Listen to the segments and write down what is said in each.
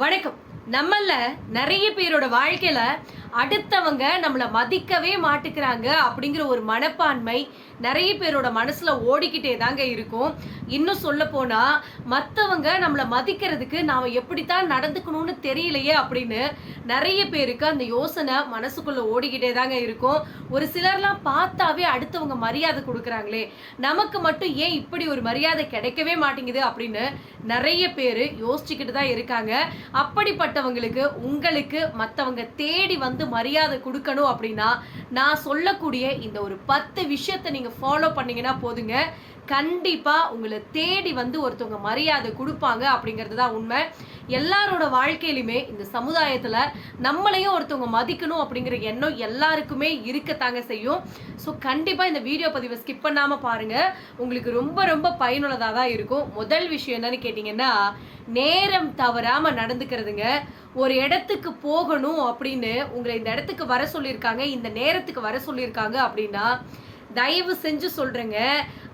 வணக்கம். நம்மள நிறைய பேரோட வாழ்க்கையில அடுத்தவங்க நம்மளை மதிக்கவே மாட்டுக்கிறாங்க அப்படிங்கிற ஒரு மனப்பான்மை நிறைய பேரோட மனசுல ஓடிக்கிட்டே தாங்க இருக்கும். இன்னும் சொல்ல போனா மற்றவங்க நம்மளை மதிக்கிறதுக்கு நாம எப்படித்தான் நடந்துக்கணும்னு தெரியலையே அப்படின்னு நிறைய பேருக்கு அந்த யோசனை மனசுக்குள்ள ஓடிக்கிட்டே தாங்க இருக்கும். ஒரு சிலர்லாம் பார்த்தாவே அடுத்தவங்க மரியாதை கொடுக்குறாங்களே. நமக்கு மட்டும் ஏன் இப்படி ஒரு மரியாதை கிடைக்கவே மாட்டேங்குது அப்படின்னு நிறைய பேர் யோசிச்சுக்கிட்டு தான் இருக்காங்க. அப்படிப்பட்டவங்களுக்கு உங்களுக்கு மற்றவங்க தேடி வந்து மரியாதை கொடுக்கணும் அப்படின்னா நான் சொல்லக்கூடிய இந்த ஒரு பத்து விஷயத்தை நீங்கள் ஃபாலோ பண்ணீங்கன்னா போதுங்க. கண்டிப்பாக உங்களை தேடி வந்து ஒருத்தவங்க மரியாதை கொடுப்பாங்க அப்படிங்கிறது தான் உண்மை. எல்லாரோட வாழ்க்கையிலுமே இந்த சமுதாயத்தில் நம்மளையும் ஒருத்தவங்க மதிக்கணும் அப்படிங்கிற எண்ணம் எல்லாருக்குமே இருக்கத்தாங்க செய்யும். ஸோ கண்டிப்பாக இந்த வீடியோ பதிவை ஸ்கிப் பண்ணாமல் பாருங்கள் உங்களுக்கு ரொம்ப ரொம்ப பயனுள்ளதாக தான் இருக்கும். முதல் விஷயம் என்னன்னு கேட்டிங்கன்னா நேரம் தவறாமல் நடந்துக்கிறதுங்க. ஒரு இடத்துக்கு போகணும் அப்படின்னு உங்களை இந்த இடத்துக்கு வர சொல்லியிருக்காங்க இந்த நேரத்துக்கு வர சொல்லியிருக்காங்க அப்படின்னா தயவு செஞ்சு சொல்றேங்க.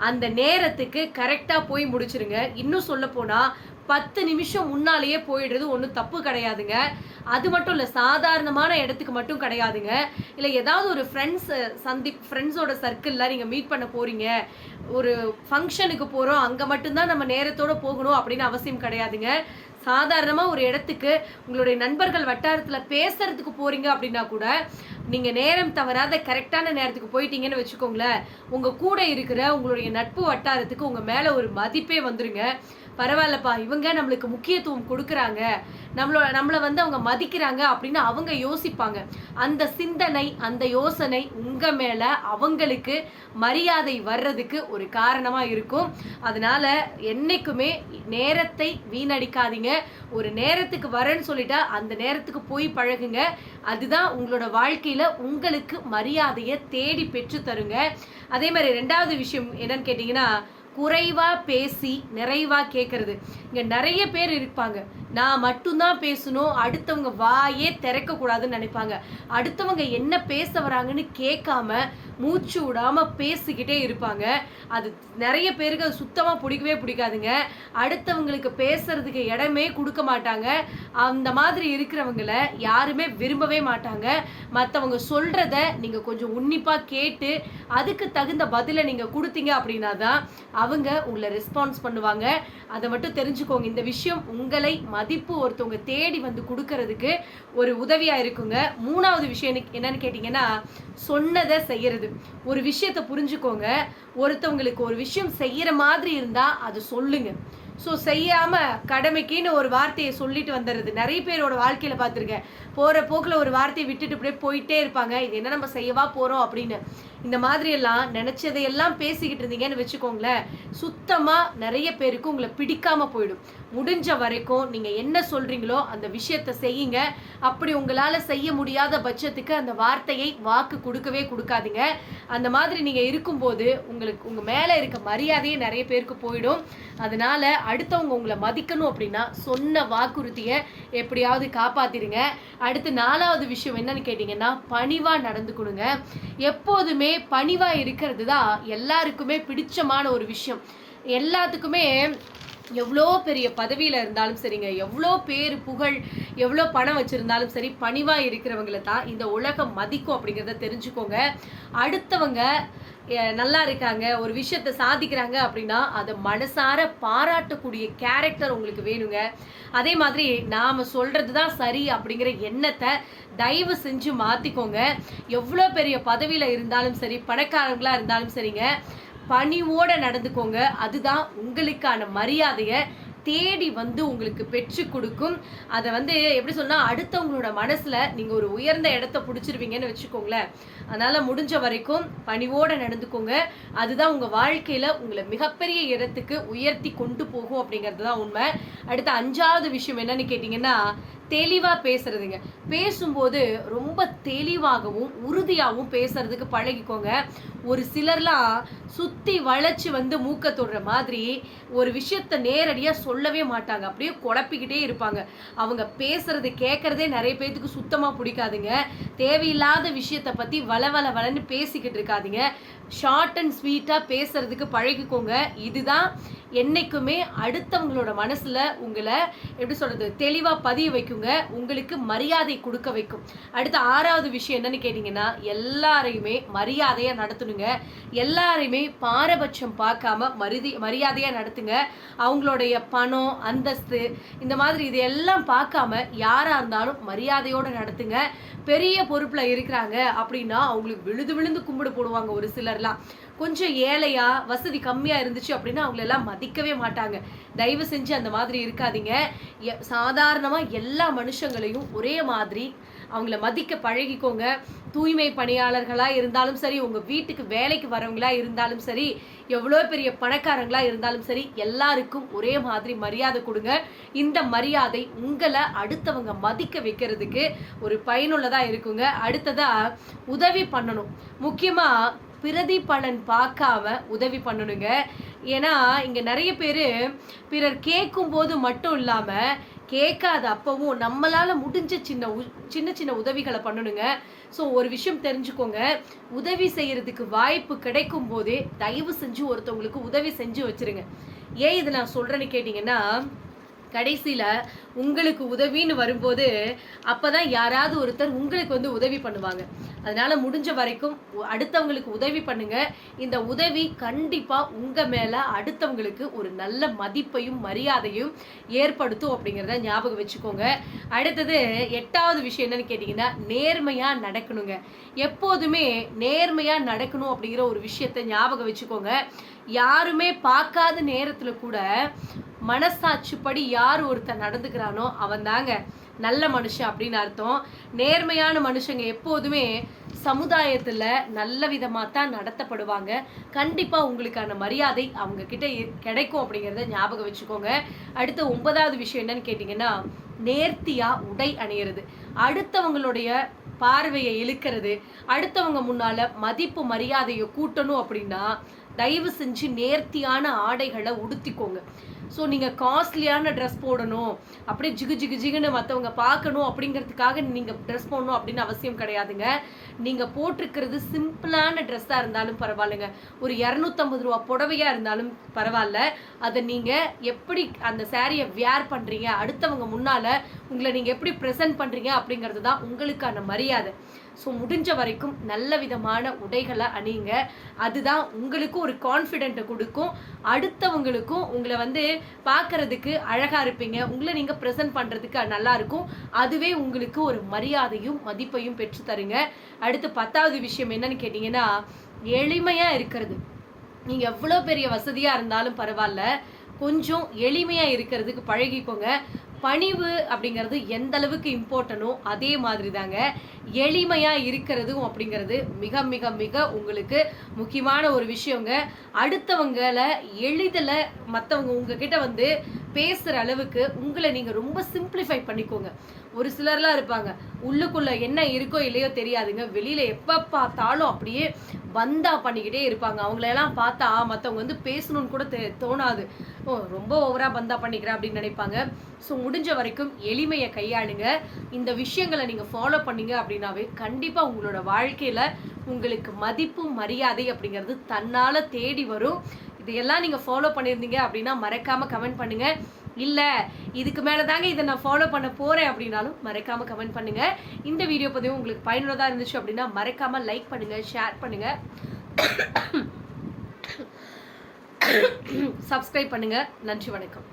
அந்த நேரத்துக்கு கரெக்டாக போய் முடிச்சிருங்க. இன்னும் சொல்ல போனால் பத்து நிமிஷம் முன்னாலேயே போயிடுறது ஒன்றும் தப்பு கிடையாதுங்க. அது மட்டும் இல்லை சாதாரணமான இடத்துக்கு மட்டும் கிடையாதுங்க. இல்லை ஏதாவது ஒரு ஃப்ரெண்ட்ஸ் சந்தி ஃப்ரெண்ட்ஸோட சர்க்கிளில் நீங்கள் மீட் பண்ண போகிறீங்க ஒரு ஃபங்க்ஷனுக்கு போகிறோம் அங்கே மட்டும்தான் நம்ம நேரத்தோடு போகணும் அப்படின்னு அவசியம் கிடையாதுங்க. சாதாரணமாக ஒரு இடத்துக்கு உங்களுடைய நண்பர்கள் வட்டாரத்தில் பேசுறதுக்கு போறீங்க அப்படின்னா கூட நீங்கள் நேரம் தவறாத கரெக்டான நேரத்துக்கு போயிட்டீங்கன்னு வச்சுக்கோங்களேன். உங்கள் கூட இருக்கிற உங்களுடைய நட்பு வட்டாரத்துக்கு உங்கள் மேலே ஒரு மதிப்பே வந்துருங்க. பரவாயில்லப்பா இவங்க நம்மளுக்கு முக்கியத்துவம் கொடுக்குறாங்க. நம்மளோட நம்மளை வந்து அவங்க மதிக்கிறாங்க அப்படின்னு அவங்க யோசிப்பாங்க. அந்த சிந்தனை அந்த யோசனை உங்க மேல அவங்களுக்கு மரியாதை வர்றதுக்கு ஒரு காரணமா இருக்கும். அதனால என்னைக்குமே நேரத்தை வீணடிக்காதீங்க. ஒரு நேரத்துக்கு வரேன்னு சொல்லிட்டா அந்த நேரத்துக்கு போய் பழகுங்க. அதுதான் உங்களோட வாழ்க்கையில உங்களுக்கு மரியாதையை தேடி பெற்று தருங்க. அதே மாதிரி ரெண்டாவது விஷயம் என்னன்னு கேட்டிங்கன்னா குறைவாக பேசி நிறைவாக கேட்கறது இங்கே நிறைய பேர் இருப்பாங்க. நான் மட்டும்தான் பேசணும் அடுத்தவங்க வாயே திறக்கக்கூடாதுன்னு நினைப்பாங்க. அடுத்தவங்க என்ன பேச வராங்கன்னு கேட்காம மூச்சு விடாமல் பேசிக்கிட்டே இருப்பாங்க. அது நிறைய பேருக்கு அது சுத்தமாக பிடிக்கவே பிடிக்காதுங்க. அடுத்தவங்களுக்கு பேசுறதுக்கு இடமே கொடுக்க மாட்டாங்க. அந்த மாதிரி இருக்கிறவங்கள யாருமே விரும்பவே மாட்டாங்க. மற்றவங்க சொல்கிறத நீங்கள் கொஞ்சம் உன்னிப்பாக கேட்டு அதுக்கு தகுந்த பதிலை நீங்கள் கொடுத்தீங்க அப்படின்னா தான் அவங்க உங்களை ரெஸ்பான்ஸ் பண்ணுவாங்க. அதை மட்டும் தெரிஞ்சுக்கோங்க. இந்த விஷயம் உங்களை மதிப்பு ஒருத்தவங்க தேடி வந்து கொடுக்கறதுக்கு ஒரு உதவியாக இருக்குங்க. மூணாவது விஷயம் எனக்கு என்னன்னு கேட்டிங்கன்னா சொன்னதை செய்யறது. ஒரு விஷயத்தை புரிஞ்சுக்கோங்க. ஒருத்தவங்களுக்கு ஒரு விஷயம் செய்கிற மாதிரி இருந்தால் அது சொல்லுங்கள் ஸோ செய்யாமல் கடமைக்குன்னு ஒரு வார்த்தையை சொல்லிட்டு வந்துடுறது. நிறைய பேரோட வாழ்க்கையில் பார்த்துருக்கேன். போகிற போக்கில் ஒரு வார்த்தையை விட்டுட்டு அப்படியே போயிட்டே இருப்பாங்க. இது என்ன நம்ம செய்யவா போகிறோம் அப்படின்னு. இந்த மாதிரி எல்லாம் நினைச்சதையெல்லாம் பேசிக்கிட்டு இருந்தீங்கன்னு வச்சுக்கோங்களேன். சுத்தமாக நிறைய பேருக்கு உங்களை பிடிக்காமல் போயிடும். முடிஞ்ச வரைக்கும் நீங்கள் என்ன சொல்கிறீங்களோ அந்த விஷயத்த செய்யுங்க. அப்படி உங்களால் செய்ய முடியாத பட்சத்துக்கு அந்த வார்த்தையை வாக்கு கொடுக்கவே கொடுக்காதீங்க. அந்த மாதிரி நீங்கள் இருக்கும்போது உங்களுக்கு உங்கள் மேலே இருக்க மரியாதையே நிறைய பேருக்கு போயிடும். அதனால அடுத்தவங்க உங்களை மதிக்கணும் அப்படின்னா சொன்ன வாக்குறுதியை எப்படியாவது காப்பாத்திருங்க அடுத்து நாலாவது விஷயம் என்னன்னு கேட்டிங்கன்னா பணிவா நடந்துக்கணுங்க எப்போதுமே பணிவாக இருக்கிறது தான் எல்லாருக்குமே பிடிச்சமான ஒரு விஷயம். எல்லாத்துக்குமே எவ்வளோ பெரிய பதவியில் இருந்தாலும் சரிங்க. எவ்வளோ பேர் புகழ் எவ்வளோ பணம் வச்சுருந்தாலும் சரி பணிவாக இருக்கிறவங்கள தான் இந்த உலகம் மதிக்கும் அப்படிங்கிறத தெரிஞ்சுக்கோங்க. அடுத்தவங்க நல்லா இருக்காங்க ஒரு விஷயத்த சாதிக்கிறாங்க அப்படின்னா அதை மனசார பாராட்டக்கூடிய கேரக்டர் உங்களுக்கு வேணுங்க. அதே மாதிரி நாம் சொல்கிறது தான் சரி அப்படிங்கிற எண்ணத்தை தயவு செஞ்சு மாற்றிக்கோங்க எவ்வளோ பெரிய பதவியில் இருந்தாலும் சரி பணக்காரங்களாக இருந்தாலும் சரிங்க. பணிவோட நடந்துக்கோங்க. அதுதான் உங்களுக்கான மரியாதையை தேடி வந்து உங்களுக்கு பெற்று கொடுக்கும். அதை வந்து எப்படி சொன்னா அடுத்தவங்களோட மனசுல நீங்க ஒரு உயர்ந்த இடத்த பிடிச்சிருவீங்கன்னு வச்சுக்கோங்களேன். அதனால முடிஞ்ச வரைக்கும் பணிவோட நடந்துக்கோங்க. அதுதான் உங்க வாழ்க்கையில உங்களை மிகப்பெரிய இடத்துக்கு உயர்த்தி கொண்டு போகும் அப்படிங்கிறது தான் உண்மை. அடுத்த அஞ்சாவது விஷயம் என்னன்னு கேட்டிங்கன்னா தெளிவாக பேசுறதுங்க. பேசும்போது ரொம்ப தெளிவாகவும் உறுதியாகவும் பேசுறதுக்கு பழகிக்கோங்க. ஒரு சிலர்லாம் சுற்றி வளைச்சி வந்து மூக்க தொடுற மாதிரி ஒரு விஷயத்த நேரடியாக சொல்லவே மாட்டாங்க. அப்படியே குழப்பிக்கிட்டே இருப்பாங்க. அவங்க பேசுறது கேட்கறதே நிறைய பேர்த்துக்கு சுத்தமாக பிடிக்காதுங்க. தேவையில்லாத விஷயத்தை பற்றி வள வள வளன்னு பேசிக்கிட்டு இருக்காதிங்க. ஷார்ட் அண்ட் ஸ்வீட்டாக பேசுறதுக்கு பழகிக்கோங்க. இதுதான் என்னைக்குமே அடுத்தவங்களோட மனசில் உங்களை எப்படி சொல்கிறது தெளிவாக பதிய வைக்குங்க. உங்களுக்கு மரியாதை கொடுக்க வைக்கும். அடுத்த ஆறாவது விஷயம் என்னன்னு கேட்டிங்கன்னா எல்லாரையுமே மரியாதையாக நடத்தணுங்க. எல்லாரையுமே பாரபட்சம் பார்க்காம மரிதி மரியாதையாக நடத்துங்க. அவங்களுடைய பணம் அந்தஸ்து இந்த மாதிரி இதையெல்லாம் பார்க்காம யாராக இருந்தாலும் மரியாதையோடு நடத்துங்க. பெரிய பொறுப்பில் இருக்கிறாங்க அப்படின்னா அவங்களுக்கு விழுது விழுந்து கும்பிடு போடுவாங்க ஒரு சிலர்லாம். கொஞ்சம் ஏழையா வசதி கம்மியா இருந்துச்சு அப்படின்னா அவங்கள எல்லாம் மதிக்கவே மாட்டாங்க. தயவு செஞ்சு அந்த மாதிரி இருக்காதீங்க. எ- சாதாரணமா எல்லா மனுஷங்களையும் ஒரே மாதிரி அவங்கள மதிக்க பழகிக்கோங்க. தூய்மை பணியாளர்களா இருந்தாலும் சரி உங்க வீட்டுக்கு வேலைக்கு வரவங்களா இருந்தாலும் சரி எவ்வளோ பெரிய பணக்காரங்களா இருந்தாலும் சரி எல்லாருக்கும் ஒரே மாதிரி மரியாதை கொடுங்க. இந்த மரியாதை உங்களை அடுத்தவங்க மதிக்க வைக்கிறதுக்கு ஒரு பயனுள்ளதா இருக்குங்க. அடுத்ததா உதவி பண்ணணும். பிரதி பலன் பார்க்காம உதவி பண்ணணுங்க. ஏன்னா இங்கே நிறைய பேர் பிறர் கேட்கும் போது மட்டும் இல்லாமல் கேட்காத அப்பவும் நம்மளால் முடிஞ்ச சின்ன உ- சின்ன சின்ன உதவிகளை பண்ணணுங்க. ஸோ ஒரு விஷயம் தெரிஞ்சுக்கோங்க. உதவி செய்கிறதுக்கு வாய்ப்பு கிடைக்கும் போதே தயவு செஞ்சு ஒருத்தவங்களுக்கு உதவி செஞ்சு வச்சிருங்க. ஏன் இதை நான் சொல்கிறேன்னு கேட்டிங்கன்னா கடைசியில் உங்களுக்கு உதவின்னு வரும்போது அப்போ தான் யாராவது ஒருத்தர் உங்களுக்கு வந்து உதவி பண்ணுவாங்க. அதனால் முடிஞ்ச வரைக்கும் அடுத்தவங்களுக்கு உதவி பண்ணுங்கள் இந்த உதவி கண்டிப்பாக உங்கள் மேலே அடுத்தவங்களுக்கு ஒரு நல்ல மதிப்பையும் மரியாதையும் ஏற்படுத்தும் அப்படிங்கிறத ஞாபகம் வச்சுக்கோங்க. அடுத்தது எட்டாவது விஷயம் என்னன்னு கேட்டிங்கன்னா நேர்மையாக நடக்கணுங்க. எப்போதுமே நேர்மையாக நடக்கணும் அப்படிங்கிற ஒரு விஷயத்தை ஞாபகம் வச்சுக்கோங்க. யாருமே பார்க்காத நேரத்துல கூட மனசாட்சிப்படி யார் ஒருத்தர் நடந்துக்கிறானோ அவன் தாங்க நல்ல மனுஷன் அப்படின்னு அர்த்தம். நேர்மையான மனுஷங்க எப்போதுமே சமுதாயத்துல நல்ல விதமாக தான் நடத்தப்படுவாங்க. கண்டிப்பா உங்களுக்கான மரியாதை அவங்க கிட்ட கிடைக்கும் அப்படிங்கிறத ஞாபகம் வச்சுக்கோங்க. அடுத்த ஒன்பதாவது விஷயம் என்னன்னு கேட்டிங்கன்னா நேர்த்தியா உடை அணியிறது. அடுத்தவங்களுடைய பார்வையை இழுக்கிறது. அடுத்தவங்க முன்னால மதிப்பு மரியாதையை கூட்டணும் அப்படின்னா தயவு செஞ்சு நேர்த்தியான ஆடைகளை உடுத்திக்கோங்க. ஸோ நீங்கள் காஸ்ட்லியான ட்ரெஸ் போடணும் அப்படியே ஜிகு ஜிகு ஜிகுன்னு மற்றவங்க பார்க்கணும் அப்படிங்கிறதுக்காக நீங்கள் ட்ரெஸ் போடணும் அப்படின்னு அவசியம் கிடையாதுங்க. நீங்கள் போட்டிருக்கிறது சிம்பிளான ட்ரெஸ்ஸாக இருந்தாலும் பரவாயில்லைங்க. ஒரு இரநூத்தம்பது ரூபா புடவையாக இருந்தாலும் பரவாயில்ல. அதை நீங்கள் எப்படி அந்த சேரீயை வியர் பண்ணுறீங்க அடுத்தவங்க முன்னால் உங்களை நீங்கள் எப்படி ப்ரெசென்ட் பண்ணுறீங்க அப்படிங்கிறது தான் உங்களுக்கான மரியாதை. ஸோ முடிஞ்ச வரைக்கும் நல்ல விதமான உடைகளை அணியுங்க அதுதான் உங்களுக்கும் ஒரு கான்ஃபிடென்ட்டை கொடுக்கும். அடுத்தவங்களுக்கும் உங்களை வந்து பார்க்கறதுக்கு அழகாக இருப்பீங்க. உங்களை நீங்கள் ப்ரெசென்ட் பண்ணுறதுக்கு நல்லாயிருக்கும் அதுவே உங்களுக்கு ஒரு மரியாதையும் மதிப்பையும் பெற்று தருங்க. அடுத்து பத்தாவது விஷயம் என்னன்னு கேட்டிங்கன்னா எளிமையாக இருக்கிறது. நீங்கள் எவ்வளோ பெரிய வசதியாக இருந்தாலும் பரவாயில்ல. கொஞ்சம் எளிமையாக இருக்கிறதுக்கு பழகிக்கோங்க. பணிவு அப்படிங்கிறது எந்த அளவுக்கு இம்பார்ட்டனோ அதே மாதிரி தாங்க எளிமையா இருக்கிறதும் அப்படிங்கிறது மிக மிக மிக உங்களுக்கு முக்கியமான ஒரு விஷயங்க. அடுத்தவங்களை எளிதில் மற்றவங்க உங்ககிட்ட வந்து பேசுகிற அளவுக்கு உங்களை நீங்கள் ரொம்ப சிம்பிளிஃபை பண்ணிக்கோங்க. ஒரு சிலர்லாம் இருப்பாங்க உள்ளுக்குள்ளே என்ன இருக்கோ இல்லையோ தெரியாதுங்க. வெளியில் எப்போ பார்த்தாலும் அப்படியே வந்தா பண்ணிக்கிட்டே இருப்பாங்க. அவங்களெல்லாம் பார்த்தா மற்றவங்க வந்து பேசணும்னு கூட தோணாது. ஓ ரொம்ப ஓவராக பந்தா பண்ணிக்கிறேன் அப்படின்னு நினைப்பாங்க. ஸோ முடிஞ்ச வரைக்கும் எளிமையை கையாளுங்க. இந்த விஷயங்களை நீங்கள் ஃபாலோ பண்ணீங்க அப்படின்னாவே கண்டிப்பாக உங்களோட வாழ்க்கையில் உங்களுக்கு மதிப்பு மரியாதை அப்படிங்கிறது தன்னால் தேடி வரும். இதையெல்லாம் நீங்கள் ஃபாலோ பண்ணியிருந்தீங்க அப்படின்னா மறக்காமல் கமெண்ட் பண்ணுங்கள் இல்லை இதுக்கு மேலே தாங்க இதை நான் ஃபாலோ பண்ண போகிறேன் அப்படின்னாலும் மறக்காமல் கமெண்ட் பண்ணுங்கள் இந்த வீடியோ பதிவு உங்களுக்கு பயனுள்ளதாக இருந்துச்சு அப்படின்னா மறக்காமல் லைக் பண்ணுங்கள் ஷேர் பண்ணுங்கள் சப்ஸ்கிரைப் பண்ணுங்கள் நன்றி வணக்கம்.